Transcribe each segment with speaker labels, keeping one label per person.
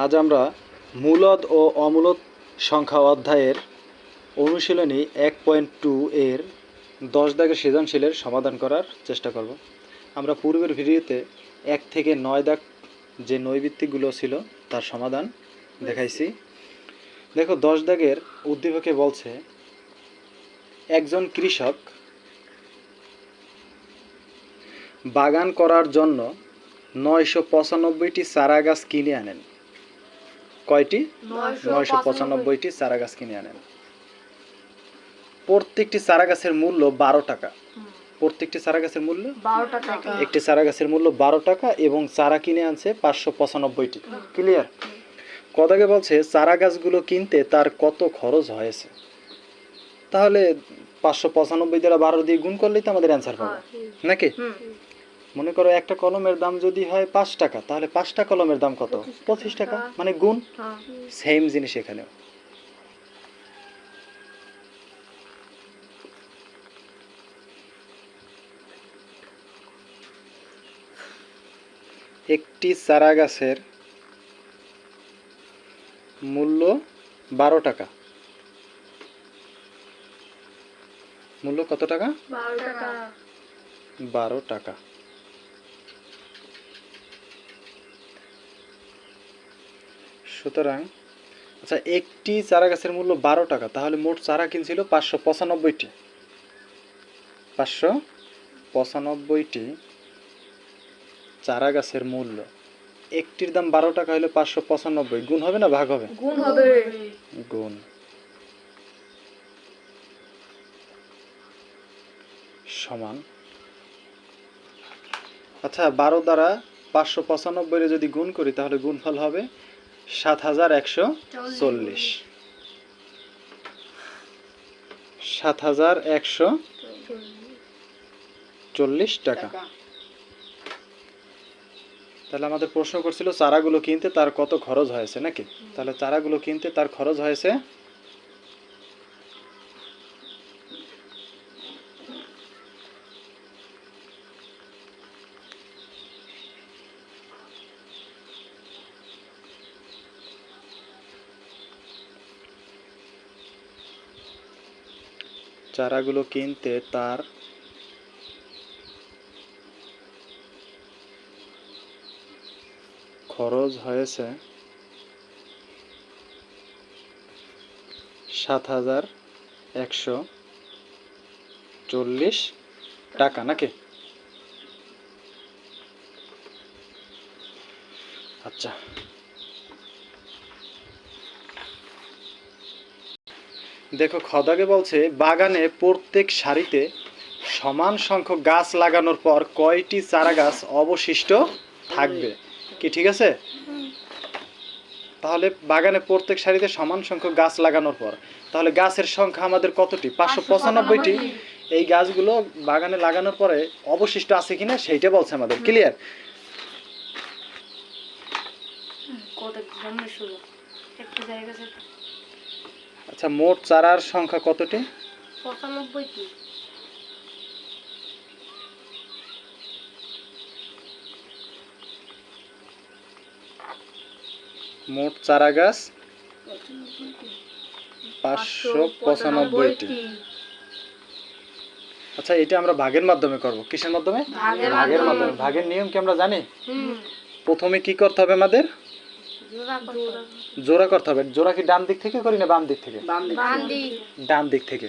Speaker 1: আজ আমরা মূলদ ও অমূলদ সংখ্যা অধ্যায়ের অনুশীলনী এক পয়েন্ট টু এর দশ দাগের সৃজনশীলের সমাধান করার চেষ্টা করব। আমরা পূর্বের ভিডিওতে এক থেকে নয় দাগ যে নৈবিত্তিকগুলো ছিল তার সমাধান দেখাইছি। দেখো, দশ দাগের উদ্দীপকে বলছে, একজন কৃষক বাগান করার জন্য নয়শো পঁচানব্বইটি চারা গাছ কিনে আনেন। কয়টি? নয়শো পঁচানব্বইটি। চারা গাছ কিনে আনেন। প্রত্যেকটি চারা গাছের মূল্য বারো টাকা। প্রত্যেকটি চারা গাছের মূল্য?
Speaker 2: বারো টাকা।
Speaker 1: একটি চারা গাছের মূল্য বারো টাকা এবং চারা কিনে আনছে পাঁচশো পঁচানব্বইটি। ক্লিয়ার কদাকে বলছে চারা গাছগুলো কিনতে তার কত খরচ হয়েছে? তাহলে পাঁচশো পঁচানব্বই দ্বারা বারো দিয়ে গুণ করলেই তো আমাদের অ্যান্সার পাবো। নাকি? মনে করো একটা কলমের দাম যদি হয় পাঁচ টাকা তাহলে পাঁচটা কলমের দাম কত? পঁচিশ টাকা। মানে গুণ?
Speaker 2: হ্যাঁ।
Speaker 1: সেম জিনিস এখানেও। একটি চারা গাছের মূল্য বারো টাকা। মূল্য কত টাকা।
Speaker 2: বারো টাকা
Speaker 1: বারো টাকা সুতরাং আচ্ছা একটি চারা গাছের মূল্য বারো টাকা তাহলে মোট চারা কিনছিল পাঁচশো পঁচানব্বইটি। পাঁচশো পঁচানব্বইটি চারা গাছের মূল্য। একটির দাম বারো টাকা হলে পাঁচশো পঁচানব্বই। গুণ হবে না ভাগ হবে?
Speaker 2: গুণ হবে।
Speaker 1: গুণ। সমান। আচ্ছা বারো দ্বারা পাঁচশো পঁচানব্বই যদি গুণ করি তাহলে গুণফল হবে সাত হাজার একশো চল্লিশ। সাত হাজার একশো চল্লিশ টাকা। তাহলে আমাদের প্রশ্ন করছিল চারাগুলো কিনতে তার কত খরচ হয়েছে নাকি? তাহলে চারাগুলো কিনতে তার খরচ হয়েছে চারাগুলো কিনতে তার খরচ হয়েছে সাত হাজার একশো চল্লিশ টাকা নাকি? আচ্ছা। দেখো খদাকে বলছে বাগানে প্রত্যেক সারিতে সমান সংখ্যক গাছ লাগানোর পর কয়টি চারা গাছ অবশিষ্ট থাকবে? কি ঠিক আছে? তাহলে বাগানে প্রত্যেক সারিতে সমান সংখ্যক গাছ লাগানোর পর তাহলে গাছের সংখ্যা আমাদের কতটি? পাঁচশো পঁচানব্বইটি। এই গাছগুলো বাগানে লাগানোর পরে অবশিষ্ট আছে কিনা সেইটা বলছে আমাদের। ক্লিয়ার
Speaker 2: কত শুরু? একটা জায়গা
Speaker 1: আচ্ছা মোট চারার সংখ্যা কতটি? মোট চারা গাছ? পাঁচশো পঁচানব্বইটি। আচ্ছা এটা আমরা ভাগের মাধ্যমে করব। কিসের মাধ্যমে?
Speaker 2: ভাগের। মাধ্যমে।
Speaker 1: ভাগের নিয়ম কি আমরা জানি? প্রথমে কি করতে হবে আমাদের?
Speaker 2: জোড়া
Speaker 1: করতে হবে। জোড়া কি ডান দিক থেকে করি না বাম দিক থেকে? ডান দিক থেকে।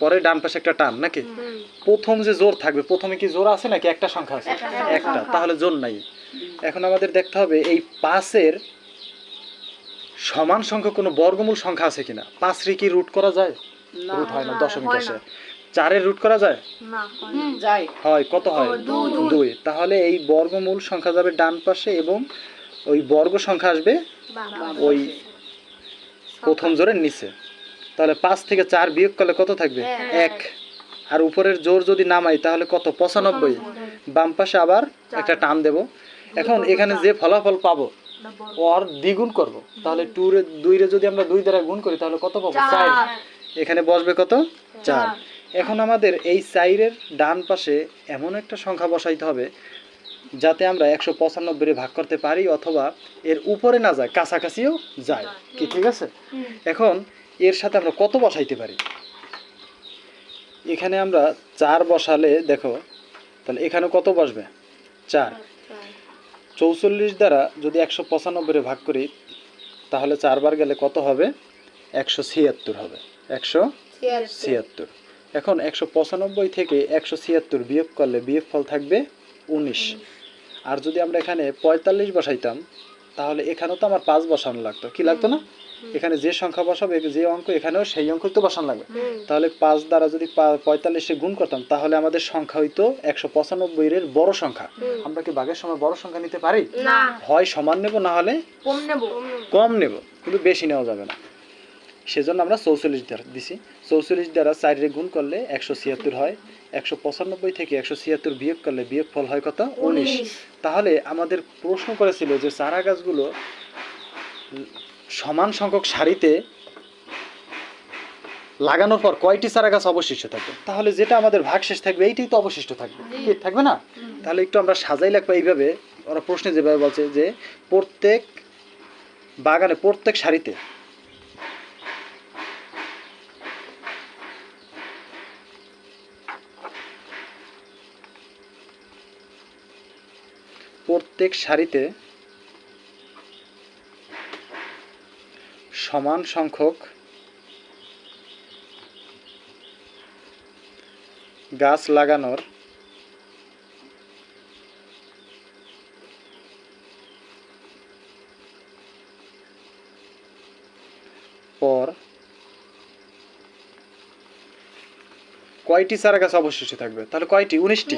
Speaker 1: পরে ডান পাশে একটা টান নাকি? প্রথম যে জোর থাকবে প্রথমে কি জোর আছে নাকি? একটা সংখ্যা আছে। একটা তাহলে জোর নাই। এখন আমাদের দেখতে হবে এই পাঁচের সমান সংখ্যক কোনো বর্গমূল সংখ্যা আছে কিনা? পাঁচ রে কি রুট করা যায়? রুট হয় না দশমিক আসে। চারের রুট করা যায়?
Speaker 2: হয় যায়।
Speaker 1: হয় কত হয়?
Speaker 2: দুই,
Speaker 1: তাহলে এই বর্গমূল সংখ্যা যাবে ডান পাশে এবং ওই বর্গ সংখ্যা আসবে ওই প্রথম জোরের নিচে। তাহলে পাঁচ থেকে চার বিয়োগ করলে কত থাকবে?
Speaker 2: এক।
Speaker 1: এক। আর উপরের জোর যদি নামাই তাহলে কত? পঁচানব্বই। বাম পাশে আবার একটা টান দেব। এখন এখানে যে ফলাফল পাবো ওর দ্বিগুণ করব। তাহলে টু রে দুই রে যদি আমরা দুই দ্বারা গুণ করি তাহলে কত পাবো? চার। এখানে বসবে কত? চার। এখন আমাদের এই চাইরের ডান পাশে এমন একটা সংখ্যা বসাইতে হবে যাতে আমরা একশো পঁচানব্বই ভাগ করতে পারি অথবা এর উপরে না যায় কাছাকাছিও যায়। কি ঠিক আছে? এখন এর সাথে আমরা কত বসাইতে পারি? এখানে আমরা চার বসালে দেখো তাহলে এখানে কত বসবে? চার। চৌচল্লিশ দ্বারা যদি একশো পঁচানব্বই ভাগ করি তাহলে চারবার গেলে কত হবে? একশো ছিয়াত্তর হবে। একশো ছিয়াত্তর। এখন একশো পঁচানব্বই থেকে একশো ছিয়াত্তর বিয়োগ করলে বিয়োগ ফল থাকবে উনিশ। আর যদি আমরা এখানে পঁয়তাল্লিশ বসাইতাম তাহলে এখানেও তো আমার পাঁচ বসানো লাগতো। কি লাগতো না? এখানে যে সংখ্যা বসাবে যে অঙ্ক এখানেও সেই অঙ্ক তো বসানো লাগবে। তাহলে পাঁচ দ্বারা যদি পঁয়তাল্লিশে গুণ করতাম তাহলে আমাদের সংখ্যা হইতো একশো পঁচানব্বই এর বড় সংখ্যা। আমরা কি বাঘের সময় বড় সংখ্যা নিতে পারি? হয় সমান নেব না হলে?
Speaker 2: কম নেব।
Speaker 1: কম নেব। কিন্তু বেশি নেওয়া যাবে না। সেজন্য আমরা চৌচল্লিশ দ্বারা দিছি। চৌচল্লিশ দ্বারা চারে গুণ করলে একশো ছিয়াত্তর হয়। একশো পঁচানব্বই থেকে একশো ছিয়াত্তর বিয়োগ করলে বিয়োগ ফল হয় কত? উনিশ। তাহলে আমাদের প্রশ্ন করেছিল যে চারা গাছগুলো সমান সংখ্যক সারিতে লাগানোর পর কয়টি চারা গাছ অবশিষ্ট থাকবে? তাহলে যেটা আমাদের ভাগ শেষ থাকবে এইটাই তো অবশিষ্ট থাকবে। কি থাকবে না? তাহলে একটু আমরা সাজাই লাগবো এইভাবে। ওরা প্রশ্নে যেভাবে বলছে যে প্রত্যেক বাগানে প্রত্যেক সারিতে প্রত্যেক সারিতে সমান সংখ্যক গাছ লাগানোর পর কয়টি চারা গাছ অবশিষ্ট থাকবে? তাহলে কয়টি? উনিশটি।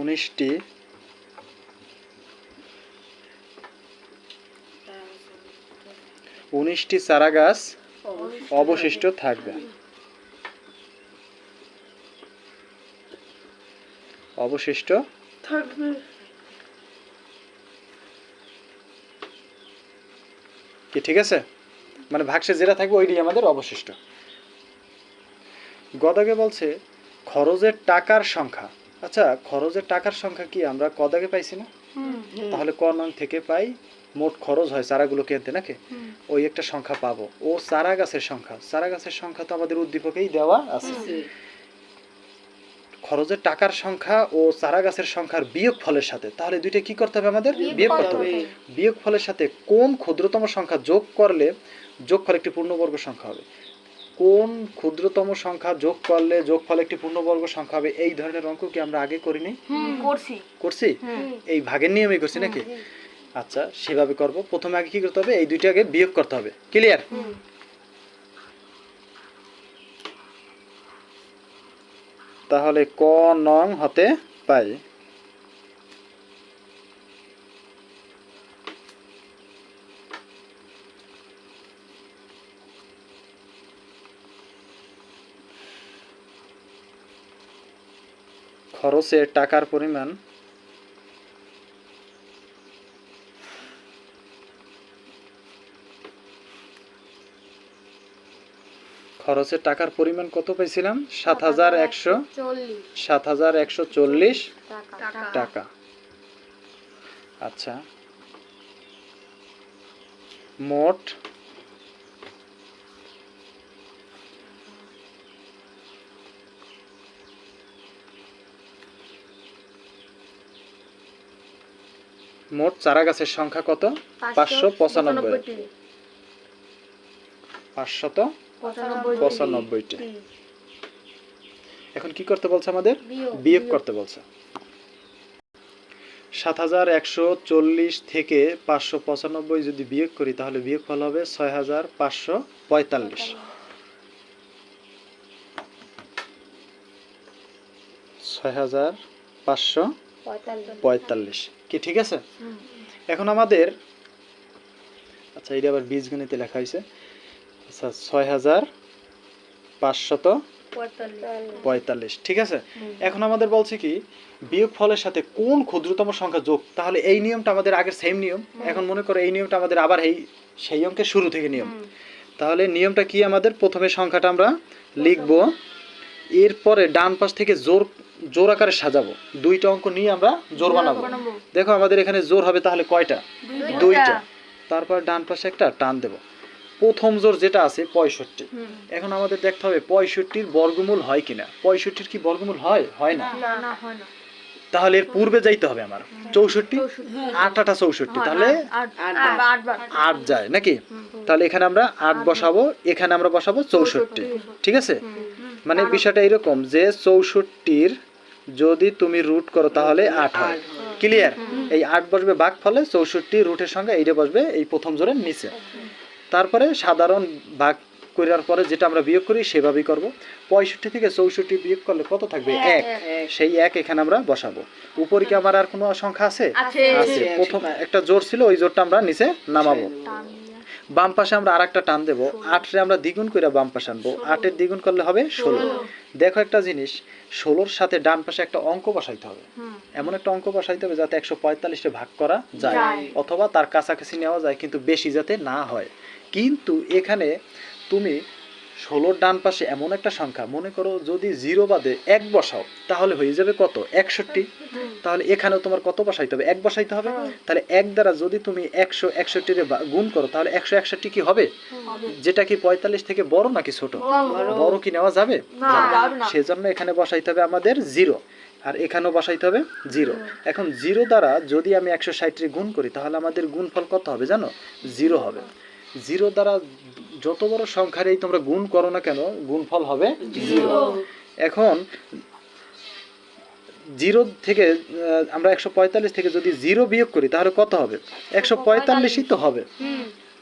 Speaker 1: উনিশটি। উনিশটি চারা গাছ অবশিষ্ট থাকবে। অবশিষ্ট
Speaker 2: থাকবে।
Speaker 1: কি ঠিক আছে? মানে ভাগসে যেটা থাকবে ওইটি আমাদের অবশিষ্ট। গদাকে বলছে খরচের টাকার সংখ্যা। আচ্ছা খরচের টাকার সংখ্যা কি? আমরা কদাকে পাইছি না? তাহলে ক নং থেকে পাই মোট খরচ হয় চারাগুলো কিনতে নাকি? ওই একটা সংখ্যা পাবো। ও চারা গাছের সংখ্যা। চারা গাছের সংখ্যা তো আমাদের উদ্দীপকেই দেওয়া আছে। খরচের টাকার সংখ্যা ও চারা গাছের সংখ্যার বিয়োগ ফলের সাথে। তাহলে দুইটা কি করতে হবে আমাদের? বিয়োগ করতে হবে। বিয়োগ ফলের সাথে কোন ক্ষুদ্রতম সংখ্যা যোগ করলে যোগ যোগফল একটি পূর্ণবর্গ সংখ্যা হবে? কোন ক্ষুদ্রতম সংখ্যা যোগ করলে যোগফল একটি পূর্ণবর্গ সংখ্যা হবে? এই ধরনের অঙ্ক কি আমরা আগে করিনি?
Speaker 2: করছি।
Speaker 1: করছি? এই ভাগের নিয়মে করছি নাকি? আচ্ছা সেভাবে করব। প্রথমে আগে কি করতে হবে? এই দুইটা আগে বিয়োগ করতে হবে। ক্লিয়ার তাহলে ক নং হতে পাই। খরচের টাকার পরিমাণ খরচের টাকার পরিমাণ কত পাইছিলাম? সাত হাজার একশো সাত হাজার একশো চল্লিশ।
Speaker 2: টাকা।
Speaker 1: টাকা। আচ্ছা। মোট মোট চারা গাছের সংখ্যা কত? পাঁচশো পঁচানব্বই পাঁচশত পঁচানব্বইটি এখন কি করতে বলছে আমাদের? বিয়োগ। করতে বলছে। সাত হাজার একশো চল্লিশ থেকে পাঁচশো পঁচানব্বই যদি বিয়োগ করি তাহলে বিয়োগ ফল হবে ছয় হাজার পাঁচশো পঁয়তাল্লিশ। ছয় হাজার পাঁচশো পঁয়তাল্লিশ। কি, ঠিক আছে? এখন আমাদের আচ্ছা এটা আবার বীজগণিতে লেখা হয়েছে। আচ্ছা ছয় হাজার পাঁচশত পঁয়তাল্লিশ, ঠিক আছে? এখন আমাদের বলছে কি বিয়োগ ফলের সাথে কোন ক্ষুদ্রতম সংখ্যা যোগ? তাহলে এই নিয়মটা আমাদের আগের সেম নিয়ম। এখন মনে করো এই নিয়মটা আমাদের আবার এই সেই অঙ্কের শুরু থেকে নিয়ম। তাহলে নিয়মটা কি আমাদের? প্রথমে সংখ্যাটা আমরা লিখব এরপরে ডান পাশ থেকে জোর জোর আকারে সাজাবো। দুইটা অঙ্ক নিয়ে আমরা জোর বানাবো। দেখো আমাদের এখানে জোর হবে তাহলে কয়টা?
Speaker 2: দুইটা।
Speaker 1: তারপর ডান পাশে একটা টান দেব। প্রথম জোর যেটা আছে পঁয়ষট্টি। এখন আমাদের দেখতে হবে পঁয়ষট্টির বর্গমূল হয় কিনা। পঁয়ষট্টির কি বর্গমূল হয়? হয় না?
Speaker 2: না না হয় না।
Speaker 1: তাহলে এর পূর্বে যাইতে হবে আমার। চৌষট্টি? আট আটা চৌষট্টি। তাহলে
Speaker 2: আট
Speaker 1: যায় নাকি? তাহলে এখানে আমরা আট বসাবো এখানে আমরা বসাবো চৌষট্টি। ঠিক আছে? মানে বিষয়টা এরকম যে চৌষট্টির যদি তুমি রুট করো তাহলে আট হয়। ক্লিয়ার এই আট বসবে বাঘ ফলে চৌষট্টি রুটের সঙ্গে এইটা বসবে এই প্রথম জোরের নিচে। তারপরে সাধারণ ভাগ করার পরে যেটা আমরা বিয়োগ করি সেভাবেই করব। পঁয়ষট্টি থেকে চৌষট্টি বিয়োগ করলে কত থাকবে? এক। সেই এক এখানে আমরা বসাবো। উপরে কি আমার আর কোনো সংখ্যা আছে?
Speaker 2: আছে।
Speaker 1: প্রথম একটা জোর ছিল ওই জোরটা আমরা নিচে নামাবো। বাম পাশে আমরা আরেকটা টান দেবো। আটরে আমরা দ্বিগুণ করে বাম পাশে আনব। আটের দ্বিগুণ করলে হবে ষোলো। দেখো একটা জিনিস ষোলোর সাথে ডান পাশে একটা অঙ্ক বসাইতে হবে। এমন একটা অঙ্ক বসাইতে হবে যাতে একশো পঁয়তাল্লিশে ভাগ করা যায়। অথবা তার কাছাকাছি নেওয়া যায় কিন্তু বেশি যাতে না হয়। কিন্তু এখানে তুমি ষোলোর ডান পাশে এমন একটা সংখ্যা মনে করো যদি জিরো বাদে এক বসাও তাহলে হয়ে যাবে কত? একষট্টি। তাহলে এখানেও তোমার কত বসাইতে হবে? এক বসাইতে হবে? তাহলে এক দ্বারা যদি তুমি একশো একষট্টির গুণ করো তাহলে একশো একষট্টি কি হবে? যেটা কি পঁয়তাল্লিশ থেকে বড় নাকি ছোট? বড় কি নেওয়া যাবে। সেজন্য এখানে বসাইতে হবে আমাদের জিরো। আর এখানেও বসাইতে হবে জিরো। এখন জিরো দ্বারা যদি আমি একশো ষাটটি গুণ করি তাহলে আমাদের গুণফল কত হবে জানো? জিরো হবে। জিরো দ্বারা যত বড় সংখ্যারই তোমরা গুণ করো না কেন গুণফল হবে জিরো এখন জিরো থেকে আমরা একশো পঁয়তাল্লিশ থেকে যদি জিরো বিয়োগ করি তাহলে কত হবে? একশো পঁয়তাল্লিশই তো হবে।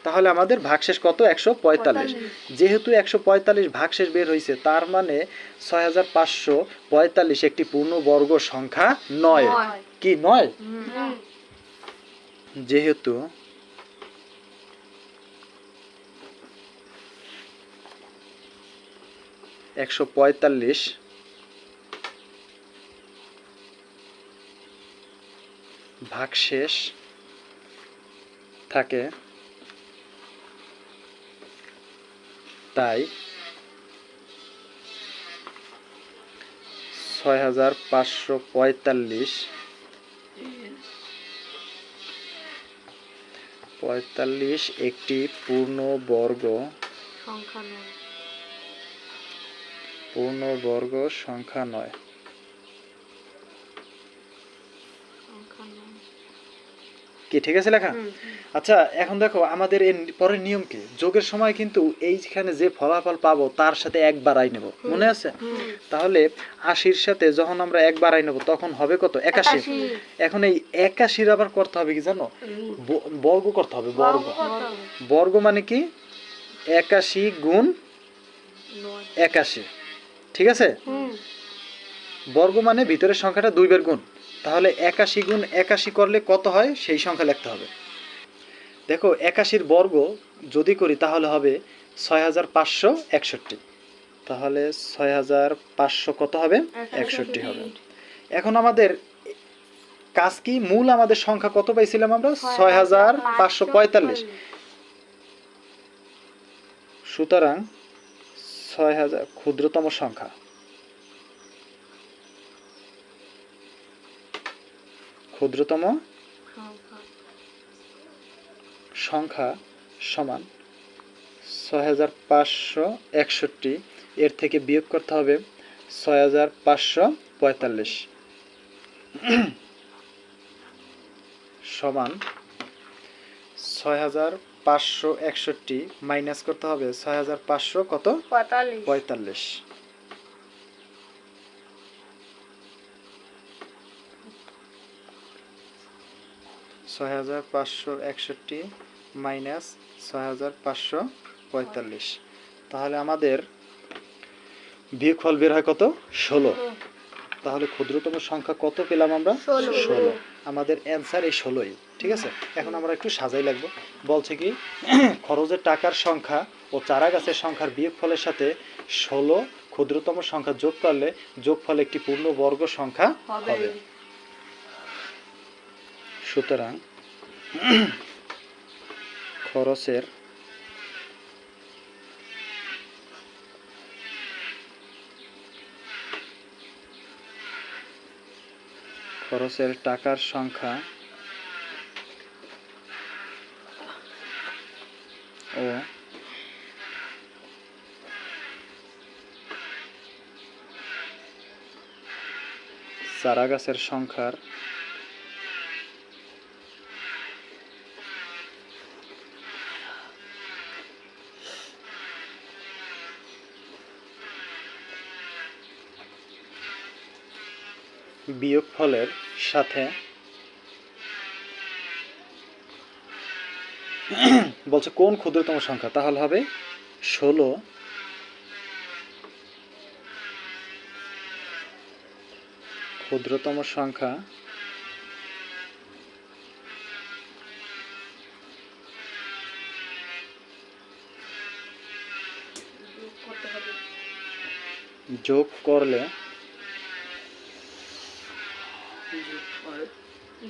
Speaker 1: তাহলে আমাদের ভাগশেষ কত? একশো পঁয়তাল্লিশ। যেহেতু একশো পঁয়তাল্লিশ ভাগশেষ বের হয়েছে তার মানে ছয় হাজার পাঁচশো পঁয়তাল্লিশ একটি পূর্ণবর্গ সংখ্যা নয়।
Speaker 2: নয়।
Speaker 1: কি নয়? যেহেতু একশো পঁয়তাল্লিশ। ভাগশেষ থাকে। তাই ছয় হাজার পাঁচশো পঁয়তাল্লিশ। পঁয়তাল্লিশ একটি পূর্ণবর্গ।
Speaker 2: সংখ্যা
Speaker 1: পূর্ণবর্গ সংখ্যা নয়।
Speaker 2: সংখ্যা নয়।
Speaker 1: কি ঠিক আছে লেখা? আচ্ছা এখন দেখো আমাদের এর পরের নিয়ম কি? যোগের সময় কিন্তু এইখানে যে ফলাফল পাবো তার সাথে এক বাড়াই নেব। মনে আছে? তাহলে আশির সাথে যখন আমরা এক বাড়াই নেব তখন হবে কত? একাশি। এখন এই একাশির আবার করতে হবে কি জানো? বর্গ করতে হবে বর্গ। বর্গ মানে কি? একাশি গুণ একাশি। ঠিক আছে? বর্গ মানে ভিতরের সংখ্যাটা দুইবার গুণ। তাহলে একাশি গুণ একাশি করলে কত হয়? সেই সংখ্যা লিখতে হবে। দেখো একাশির বর্গ যদি করি তাহলে হবে ছয় হাজার পাঁচশো একষট্টি। তাহলে ছয় হাজার পাঁচশো কত হবে? একষট্টি হবে। এখন আমাদের কাজ কি? মূল আমাদের সংখ্যা কত পাইছিলাম আমরা? ছয় হাজার পাঁচশো পঁয়তাল্লিশ। সুতরাং ছয় হাজার ক্ষুদ্রতম সংখ্যা। ক্ষুদ্রতম
Speaker 2: সংখ্যা।
Speaker 1: সমান ছয় হাজার পাঁচশো একষট্টি। এর থেকে বিয়োগ করতে হবে ছয় হাজার পাঁচশো পঁয়তাল্লিশ। সমান ছয় হাজার পাঁচশো একষট্টি মাইনাস করতে হবে ছয় হাজার পাঁচশো কত?
Speaker 2: পঁয়তাল্লিশ।
Speaker 1: ছয় হাজার পাঁচশো একষট্টি মাইনাস ছয় হাজার পাঁচশো পঁয়তাল্লিশ। তাহলে আমাদের বিয়োগফল বের হয় কত? ষোলো। তাহলে ক্ষুদ্রতম সংখ্যা কত পেলাম আমরা।
Speaker 2: ষোলো।
Speaker 1: আমাদের অ্যান্সার এই ষোলোই। ঠিক আছে? এখন আমরা একটু সাজাই লাগবো। বলছে কি খরচের টাকার সংখ্যা ও চারা গাছের সংখ্যার বিয়োগফলের সাথে ষোলো ক্ষুদ্রতম সংখ্যা যোগ করলে যোগফল একটি পূর্ণবর্গ সংখ্যা
Speaker 2: হবে।
Speaker 1: হবে। সুতরাং খরচের খরচের টাকার সংখ্যা ও চারা গাছের সংখ্যার বিয়োগফলের সাথে বলছে কোন ক্ষুদ্রতম সংখ্যা? তাহলে হবে ষোলো ক্ষুদ্রতম সংখ্যা
Speaker 2: যোগ
Speaker 1: করলে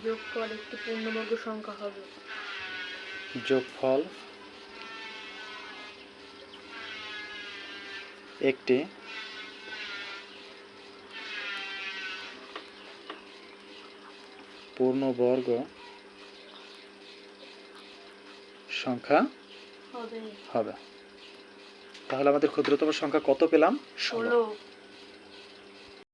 Speaker 2: যোগ করে একটি পূর্ণবর্গ সংখ্যা হবে
Speaker 1: যোগফল একটি পূর্ণবর্গ সংখ্যা
Speaker 2: হবে।
Speaker 1: তাহলে আমাদের ক্ষুদ্রতম সংখ্যা কত পেলাম?
Speaker 2: ষোলো।